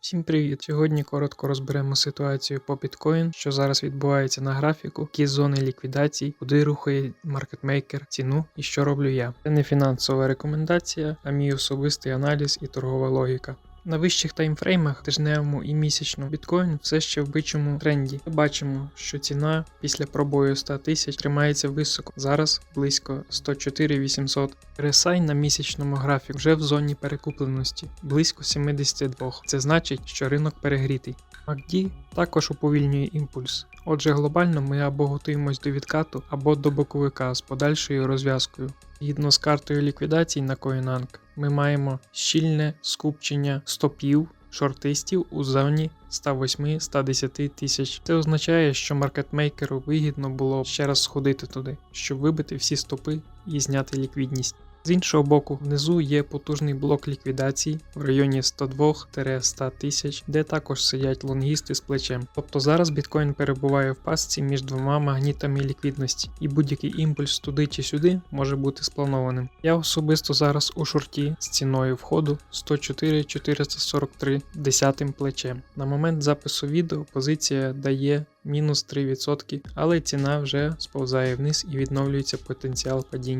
Всім привіт! Сьогодні коротко розберемо ситуацію по біткоін, що зараз відбувається на графіку, які зони ліквідацій, куди рухає маркетмейкер, ціну і що роблю я. Це не фінансова рекомендація, а мій особистий аналіз і торгова логіка. На вищих таймфреймах, тижневому і місячному біткоін все ще в бичому тренді. Ми бачимо, що ціна після пробою 100 тисяч тримається високо. Зараз близько 104 800. RSI на місячному графіку вже в зоні перекупленості близько 72. Це значить, що ринок перегрітий. MACD також уповільнює імпульс. Отже, глобально ми або готуємось до відкату, або до боковика з подальшою розв'язкою. Згідно з картою ліквідацій на CoinAnk, ми маємо щільне скупчення стопів шортистів у зоні 108-110 тисяч. Це означає, що маркетмейкеру вигідно було ще раз сходити туди, щоб вибити всі стопи і зняти ліквідність. З іншого боку, внизу є потужний блок ліквідацій в районі 102-100 тисяч, де також сидять лонгісти з плечем. Тобто зараз біткоін перебуває в пастці між двома магнітами ліквідності, і будь-який імпульс туди чи сюди може бути спланованим. Я особисто зараз у шорті з ціною входу 104 443 десятим плечем. На момент запису відео позиція дає мінус 3%, але ціна вже сповзає вниз і відновлюється потенціал падіння.